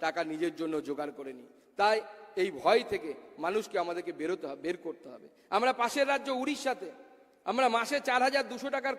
টাকা নিজের জন্য জোগাড় করে নিই। তাই এই ভয় থেকে মানুষকে আমাদেরকে বেরোতে হবে বের করতে হবে। আমরা পাশের রাজ্য উড়িষ্যাতে, আমরা মাসে চার হাজার দুশো টাকার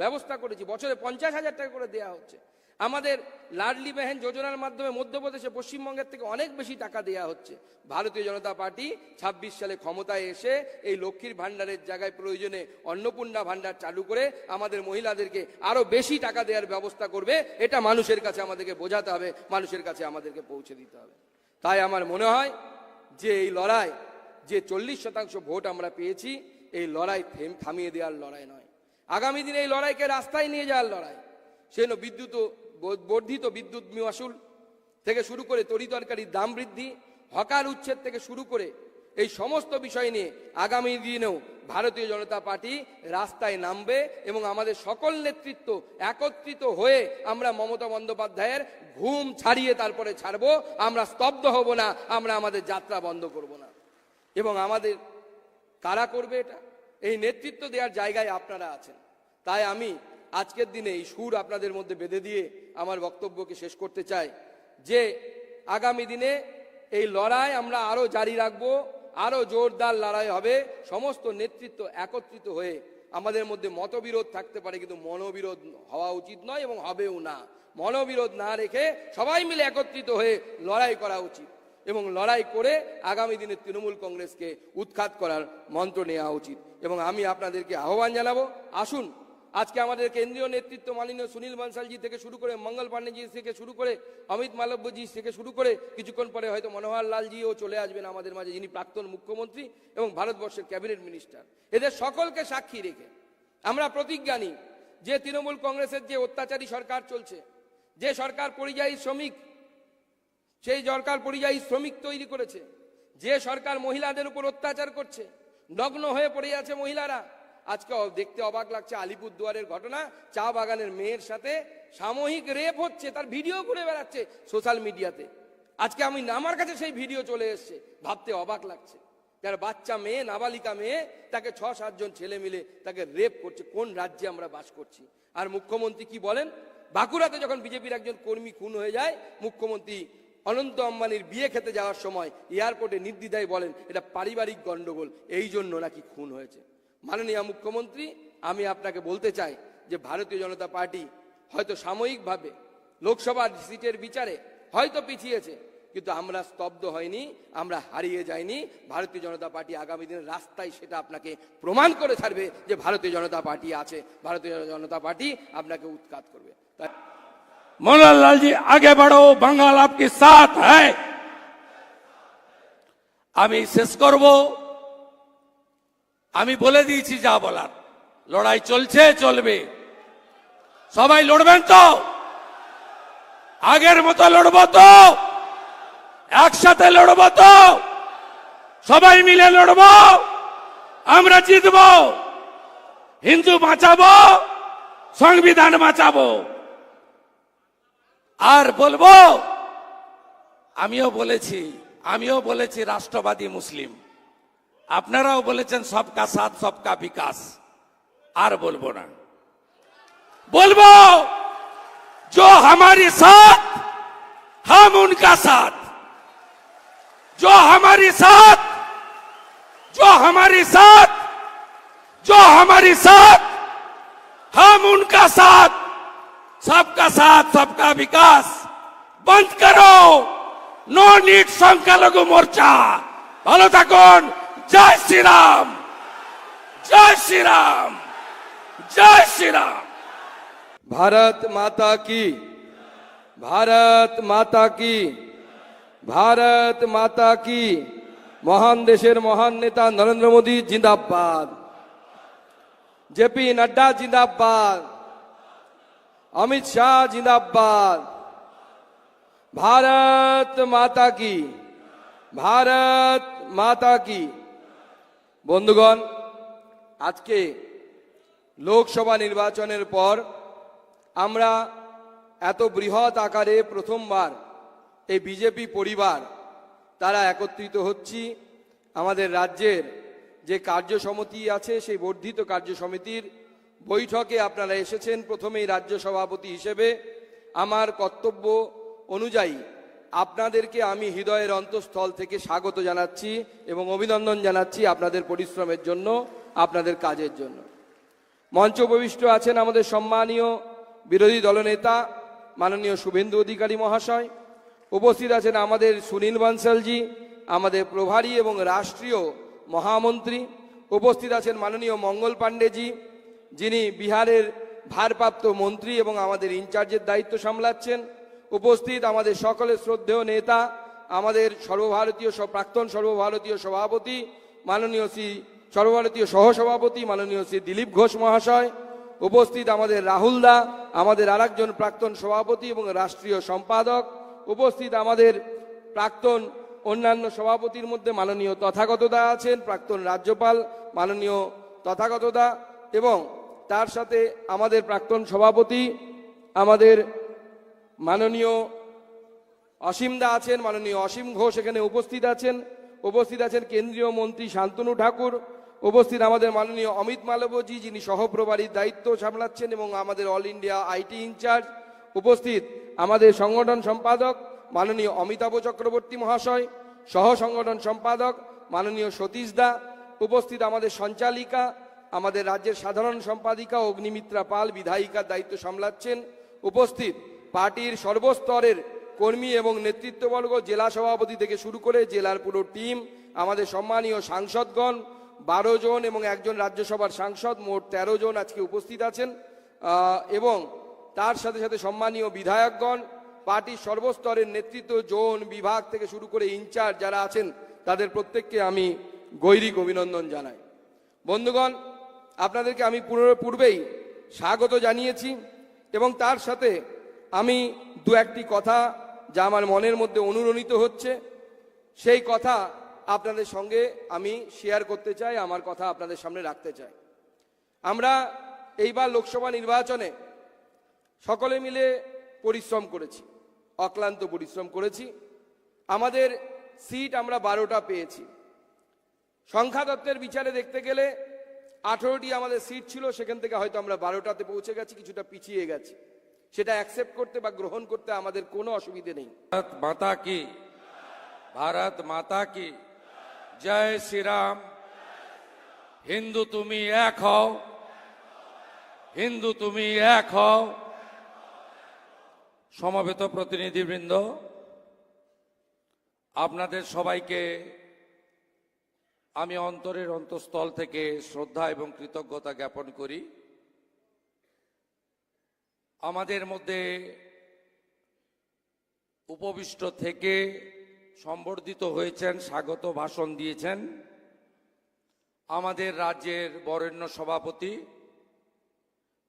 ব্যবস্থা করেছি, বছরে পঞ্চাশ হাজার টাকা করে দেওয়া হচ্ছে। আমাদের লাডলি বেহেন যোজনার মাধ্যমে মধ্যপ্রদেশে পশ্চিমবঙ্গের থেকে অনেক বেশি টাকা দেওয়া হচ্ছে। ভারতীয় জনতা পার্টি ২৬ সালে ক্ষমতায় এসে এই লক্ষ্মীর ভাণ্ডারের জায়গায় প্রয়োজনে অন্নপূর্ণা ভাণ্ডার চালু করে আমাদের মহিলাদেরকে আরও বেশি টাকা দেওয়ার ব্যবস্থা করবে, এটা মানুষের কাছে আমাদেরকে বোঝাতে হবে, মানুষের কাছে আমাদেরকে পৌঁছে দিতে হবে। তাই আমার মনে হয় যে এই লড়াই, যে চল্লিশ শতাংশ ভোট আমরা পেয়েছি, এই লড়াই থেম, থামিয়ে দেওয়ার লড়াই নয়। আগামী দিনে এই লড়াইকে রাস্তায় নিয়ে যাওয়ার লড়াই। সেজন্য বিদ্যুৎ বর্ধিত বিদ্যুৎ মাসুল থেকে শুরু করে তরি তরিতরকারির দাম বৃদ্ধি, হকার উচ্ছেদ থেকে শুরু করে এই সমস্ত বিষয় নিয়ে আগামী দিনেও ভারতীয় জনতা পার্টি রাস্তায় নামবে এবং আমাদের সকল নেতৃত্ব একত্রিত হয়ে আমরা মমতা বন্দ্যোপাধ্যায়ের ঘুম ছাড়িয়ে তারপরে ছাড়বো, আমরা স্তব্ধ হব না, আমরা আমাদের যাত্রা বন্ধ করব না। এবং আমাদের কারা করবে এটা? এই নেতৃত্ব দেওয়ার জায়গায় আপনারা আছেন। তাই আমি আজকের দিনে এই সুর আপনাদের মধ্যে বেঁধে দিয়ে আমার বক্তব্যকে শেষ করতে চাই যে আগামী দিনে এই লড়াই আমরা আরও জারি রাখব, আরও জোরদার লড়াই হবে, সমস্ত নেতৃত্ব একত্রিত হয়ে আমাদের মধ্যে মতবিরোধ থাকতে পারে কিন্তু মনোবিরোধ হওয়া উচিত নয় এবং হবেও না। মনোবিরোধ না রেখে সবাই মিলে একত্রিত হয়ে লড়াই করা উচিত এবং লড়াই করে আগামী দিনে তৃণমূল কংগ্রেসকে উৎখাত করার মন্ত্র নেওয়া উচিত এবং আমি আপনাদেরকে আহ্বান জানাব, আসুন আজকে আমাদের কেন্দ্রীয় নেতৃত্ব মাননীয় সুনীল বনসালজি থেকে শুরু করে মঙ্গল পান্ডেজি থেকে শুরু করে অমিত মালব্যজি থেকে শুরু করে কিছুক্ষণ পরে হয়তো মনোহর লালজিও চলে আসবেন আমাদের মাঝে, যিনি প্রাক্তন মুখ্যমন্ত্রী এবং ভারতবর্ষের ক্যাবিনেট মিনিস্টার। এদের সকলকে সাক্ষী রেখে আমরা প্রতিজ্ঞা নিই যে তৃণমূল কংগ্রেসের যে অত্যাচারী সরকার চলছে, যে সরকার পরিযায়ী শ্রমিক, সেই সরকার পরিযায়ী শ্রমিক তৈরি করেছে, যে সরকার মহিলাদের উপর অত্যাচার করছে, নগ্ন হয়ে পড়ে আছে মহিলারা আজকে দেখতে অবাক লাগছে আলিপুর দুয়ারের ঘটনা। চা বাগানের মেয়ের সাথে সাময়িক রেপ হচ্ছে, তার ভিডিও করে বেড়াচ্ছে সোশ্যাল মিডিয়াতে। আজকে আমি আমার কাছে সেই ভিডিও চলে এসছে, ভাবতে অবাক লাগছে। যার বাচ্চা মেয়ে, নাবালিকা মেয়ে, তাকে ছ সাতজন ছেলে মিলে তাকে রেপ করছে, কোন রাজ্যে আমরা বাস করছি? আর মুখ্যমন্ত্রী কি বলেন? বাঁকুড়াতে যখন বিজেপির একজন কর্মী খুন হয়ে যায়, মুখ্যমন্ত্রী অনন্ত আম্বানির বিয়ে খেতে যাওয়ার সময় এয়ারপোর্টে নির্দ্বিধায় বলেন, এটা পারিবারিক গন্ডগোল, এই জন্য নাকি খুন হয়েছে। মাননীয় মুখ্যমন্ত্রী আমি আপনাকে বলতে চাই যে ভারতীয় জনতা পার্টি হয়তো সাময়িকভাবে লোকসভার সিটের বিচারে হয়তো পিছিয়েছে কিন্তু আমরা স্তব্ধ হয়নি আমরা হারিয়ে যাইনি ভারতীয় জনতা পার্টি আগামী দিনে রাস্তায় সেটা আপনাকে প্রমাণ করে ছাড়বে যে ভারতীয় জনতা পার্টি আছে ভারতীয় জনতা পার্টি আপনাকে উৎখাত করবে তাই मोहनलाल लाल जी आगे बढ़ो बंगाल आपके साथ है আমি শেষ করব আমি বলে দিয়েছি যা বলার। লড়াই চলছে, চলবে। সবাই লড়বেন তো? আগের মতো লড়ব তো? একসাথে লড়বো তো? সবাই মিলে লড়বো? আমরা জিতবো। হিন্দু বাঁচাবো, সংবিধান বাঁচাবো। আর বলব, আমিও বলেছি আমিও বলেছি রাষ্ট্রবাদী মুসলিম। আপনারাও বলেছেন সবকা সাথ সবকা বিকাশ আর বলবো না বলবো जो हमारे साथ हम उनका साथ जो हमारे साथ जो हमारे साथ जो हमारे साथ हम उनका साथ सबका साथ सबका विकास बंद करो নো নিট সংখ্যালঘু মোর্চা ভালো থাকুন জয় শ্রীরাম জয় শ্রীরাম জয় শ্রীরাম भारत माता की भारत माता की ভারত মাতা কি মহান দেশের মহান নেতা নরেন্দ্র মোদী জিন্দাবাদ জেপি নাড্ডা জিন্দাবাদ অমিত শাহ জিন্দাবাদ ভারত মাতা কি ভারত মাতা কি বন্ধুগণ, আজকে লোকসভা নির্বাচনের পর আমরা এত বৃহৎ আকারে প্রথমবার এই বিজেপি পরিবার তারা একত্রিত হচ্ছি। আমাদের রাজ্যের যে কার্যসমিতি আছে, সেই বর্ধিত কার্যসমিতির বৈঠকে আপনারা এসেছেন প্রথমেই রাজ্য সভাপতি হিসেবে। আমার কর্তব্য অনুযায়ী আপনাদেরকে আমি হৃদয়ের অন্তঃস্থল থেকে স্বাগত জানাচ্ছি এবং অভিনন্দন জানাচ্ছি আপনাদের পরিশ্রমের জন্য, আপনাদের কাজের জন্য। মঞ্চ উপবিষ্ট আছেন আমাদের সম্মানীয় বিরোধী দলনেতা, মাননীয় শুভেন্দু অধিকারী মহাশয়। উপস্থিত আছেন আমাদের সুনীল বানসালজি, আমাদের প্রভারী এবং রাষ্ট্রীয় মহামন্ত্রী। উপস্থিত আছেন মাননীয় মঙ্গল পাণ্ডেজি, যিনি বিহারের ভারপ্রাপ্ত মন্ত্রী এবং আমাদের ইনচার্জের দায়িত্ব সামলাচ্ছেন। উপস্থিত আমাদের সকলের শ্রদ্ধেয় নেতা, আমাদের সর্বভারতীয় প্রাক্তন সর্বভারতীয় সভাপতি, মাননীয় শ্রী সর্বভারতীয় সহসভাপতি, মাননীয় শ্রী দিলীপ ঘোষ মহাশয়, উপস্থিত আমাদের রাহুল দা, আমাদের আরেকজন প্রাক্তন সভাপতি এবং রাষ্ট্রীয় সম্পাদক, উপস্থিত আমাদের প্রাক্তন অন্যান্য সভাপতির মধ্যে মাননীয় তথাগত দা আছেন, প্রাক্তন রাজ্যপাল মাননীয় তথাগত দা এবং তার সাথে আমাদের প্রাক্তন সভাপতি, আমাদের মাননীয় অসীম দা আছেন, মাননীয় অসীম ঘোষ এখানে উপস্থিত আছেন। উপস্থিত আছেন কেন্দ্রীয় মন্ত্রী শান্তনু ঠাকুর। উপস্থিত আমাদের মাননীয় অমিত মালব্যজি যিনি সহপ্রভারীর দায়িত্ব সামলাচ্ছেন এবং আমাদের অল ইন্ডিয়া আইটি ইনচার্জ। উপস্থিত আমাদের সংগঠন সম্পাদক, মাননীয় অমিতাভ চক্রবর্তী মহাশয়, সহ সংগঠন সম্পাদক, মাননীয় সতীশ দা। উপস্থিত আমাদের সঞ্চালিকা, আমাদের রাজ্যের সাধারণ সম্পাদিকা অগ্নিমিত্রা পাল, বিধায়িকার দায়িত্ব সামলাচ্ছেন। উপস্থিত পার্টির সর্বস্তরের কর্মী এবং নেতৃত্ববর্গ জেলা সভাপতি থেকে শুরু করে জেলার পুরো টিম, আমাদের সম্মানীয় সাংসদগণ, বারো জন এবং একজন রাজ্যসভার সাংসদ, মোট তেরো জন আজকে উপস্থিত আছেন। এবং তার সাথে সাথে সম্মানীয় বিধায়কগণ, পার্টির সর্বস্তরের নেতৃত্ব, জোন বিভাগ থেকে শুরু করে ইনচার্জ যারা আছেন, তাদের প্রত্যেককে আমি গৈরিক অভিনন্দন জানাই। বন্ধুগণ, আপনাদেরকে আমি পুনর পূর্বেই স্বাগত জানিয়েছি এবং তার সাথে আমি দু একটি কথা যা আমার মনের মধ্যে অনুরণিত হচ্ছে। সেই কথা আপনাদের সঙ্গে আমি শেয়ার করতে চাই, আমার কথা আপনাদের সামনে রাখতে চাই। আমরা এইবার লোকসভা নির্বাচনে সকলে মিলে পরিশ্রম করেছি, অক্লান্ত পরিশ্রম করেছি। আমাদের সিট আমরা বারোটা পেয়েছি। সংখ্যা তত্ত্বের বিচারে দেখতে গেলে আঠেরোটি আমাদের সিট ছিল, সেখান থেকে হয়তো আমরা বারোটাতে পৌঁছে গেছি, কিছুটা পিছিয়ে গেছি। সেটা অ্যাকসেপ্ট করতে বা গ্রহণ করতে আমাদের কোনো অসুবিধে নেই। ভারত মাতা কি? ভারত মাতা কি? জয় শ্রীরাম। হিন্দু তুমি এক হও। হিন্দু তুমি এক হও। সমবেত প্রতিনিধিবৃন্দ, আপনাদের সবাইকে আমি অন্তরের অন্তঃস্থল থেকে শ্রদ্ধা এবং কৃতজ্ঞতা জ্ঞাপন করি। আমাদের মধ্যে উপবিষ্ট থেকে সম্বর্ধিত হয়েছেন, স্বাগত ভাষণ দিয়েছেন আমাদের রাজ্যের বরেণ্য সভাপতি,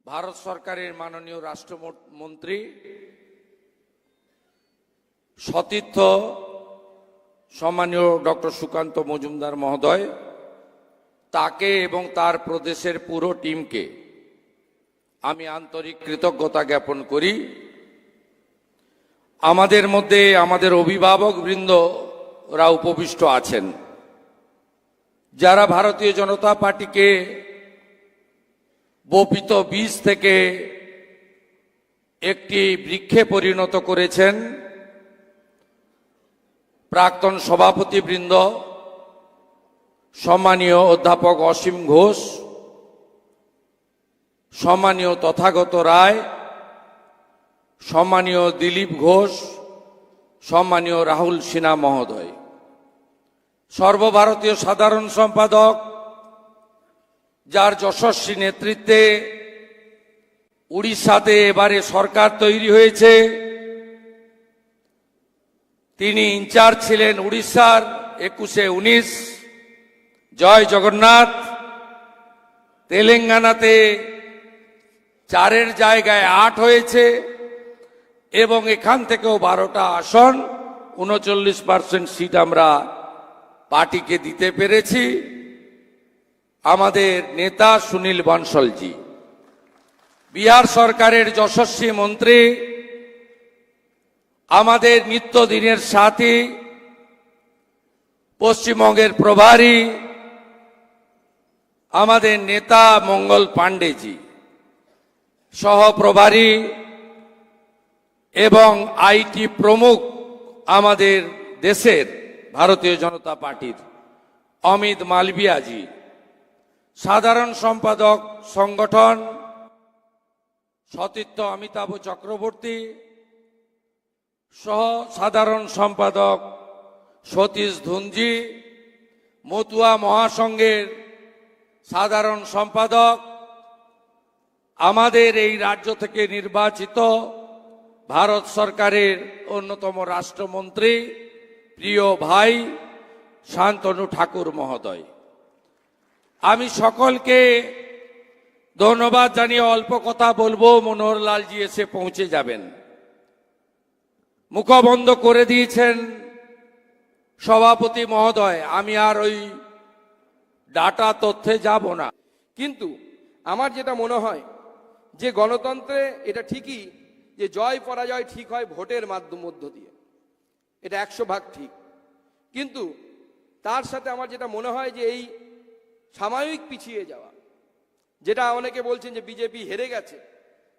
ভারত সরকারের মাননীয় রাষ্ট্রমন্ত্রী সতীর্থ সম্মানীয় ডক্টর সুকান্ত মজুমদার মহোদয়, তাকে এবং তার প্রদেশের পুরো টিমকে আমি আন্তরিক কৃতজ্ঞতা জ্ঞাপন করি। আমাদের মধ্যে আমাদের অভিভাবক বৃন্দরা উপবিষ্ট আছেন। যারা ভারতীয় জনতা পার্টিকে বপিত বীজ থেকে একটি বৃক্ষে পরিণত করেছেন প্রাক্তন সভাপতিবৃন্দ, সম্মানীয় অধ্যাপক অসীম ঘোষ সম্মানীয় তথাগত রায়, সম্মানীয় দিলীপ ঘোষ, সম্মানীয় রাহুল সিনহা মহোদয়। সর্বভারতীয় সাধারণ সম্পাদক, যার যশস্বী নেতৃত্বে উড়িষ্যাতে এবারে সরকার তৈরি হয়েছে, তিনি ইনচার্জ ছিলেন উড়িষ্যার একুশে উনিশ, জয় জগন্নাথ, তেলেঙ্গানাতে চারের জায়গায় আট হয়েছে এবং এখান থেকেও বারোটা আসন, উনচল্লিশ পার্সেন্ট সিট আমরা পার্টিকে দিতে পেরেছি। আমাদের নেতা সুনীল বনসলজি, বিহার সরকারের যশস্বী মন্ত্রী, আমাদের নিত্যদিনের সাথী, পশ্চিমবঙ্গের প্রভারী, আমাদের নেতা মঙ্গল পাণ্ডেজি। সহপ্রভারী এবং আইটি প্রমুখ আমাদের দেশের ভারতীয় জনতা পার্টির অমিত মালবিয়াজি সাধারণ সম্পাদক সংগঠন সতীর্থ অমিতাভ চক্রবর্তী সহ সাধারণ সম্পাদক সতীশ ধুনজি, মতুয়া মহাসংঘের সাধারণ সম্পাদক আমাদের এই রাজ্য থেকে নির্বাচিত ভারত সরকারের অন্যতম রাষ্ট্রমন্ত্রী প্রিয় ভাই শান্তনু ঠাকুর মহোদয়। আমি সকলকে ধন্যবাদ জানিয়ে অল্প কথা বলব, মনোহরলালজি এসে পৌঁছে যাবেন। মুখবন্ধ করে দিয়েছেন সভাপতি মহোদয়, আমি আর ওই ডাটা তথ্যে যাব না। কিন্তু আমার যেটা মনে হয় যে গণতন্ত্রে এটা ঠিকই যে জয় পরাজয় ঠিক হয় ভোটের মাধ্যম মধ্য দিয়ে। এটা একশো ভাগ ঠিক। কিন্তু তার সাথে আমার যেটা মনে হয় যে এই সাময়িক পিছিয়ে যাওয়া, যেটা অনেকে বলছেন যে বিজেপি হেরে গেছে,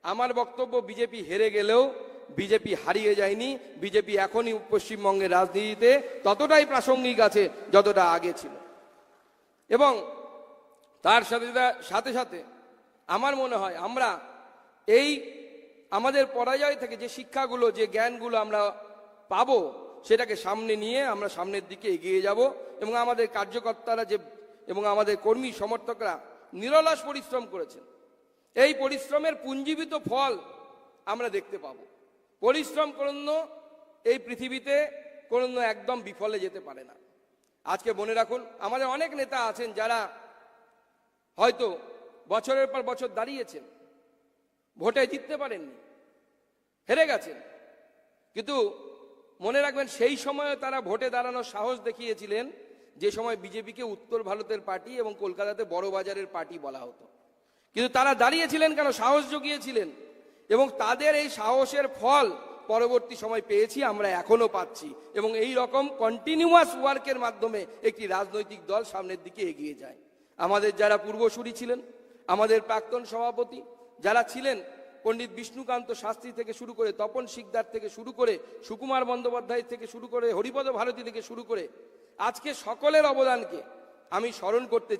আমার বক্তব্য বিজেপি হেরে গেলেও বিজেপি হারিয়ে যায়নি, বিজেপি এখনই পশ্চিমবঙ্গের রাজনীতিতে ততটাই প্রাসঙ্গিক আছে যতটা আগে ছিল। এবং তার সাথে সাথে সাথে আমার মনে হয় আমরা এই আমাদের পরাজয় থেকে যে শিক্ষাগুলো, যে জ্ঞানগুলো আমরা পাবো, সেটাকে সামনে নিয়ে আমরা সামনের দিকে এগিয়ে যাব এবং আমাদের কার্যকর্তারা যে এবং আমাদের কর্মী সমর্থকরা নিরলস পরিশ্রম করেছেন। এই পরিশ্রমের পুঞ্জীবিত ফল আমরা দেখতে পাব। পরিশ্রম কোনো এই পৃথিবীতে কোনো একদম বিফলে যেতে পারে না। আজকে মনে রাখুন, আমাদের অনেক নেতা আছেন যারা হয়তো বছরের পর বছর দাঁড়িয়েছেন। ভোটে জিততে পারেননি। হেরে গেছেন। কিন্তু মনে রাখবেন, সেই সময় তারা ভোটে দাঁড়ানোর সাহস দেখিয়েছিলেন যে সময় বিজেপিকে উত্তর ভারতের পার্টি এবং কলকাতাতে বড় বাজারের পার্টি বলা হতো। কিন্তু তারা দাঁড়িয়েছিলেন কেন? সাহস জুগিয়েছিলেন। এবং তাদের এই সাহসের ফল পরবর্তী সময় পেয়েছি, আমরা এখনও পাচ্ছি। এবং এই রকম কন্টিনিউয়াস ওয়ার্কের মাধ্যমে একটি রাজনৈতিক দল সামনের দিকে এগিয়ে যায়। আমাদের যারা পূর্বসূরি ছিলেন আমাদের প্রাক্তন সভাপতি যারা ছিলেন, পণ্ডিত বিষ্ণুকান্ত শাস্ত্রী থেকে শুরু করে তপন শিকদার থেকে শুরু করে, সুকুমার বন্দ্যোপাধ্যায় থেকে শুরু করে, হরিপদ ভারতী থেকে শুরু করে, আজকে সকলের অবদানকে আমি স্মরণ করতে।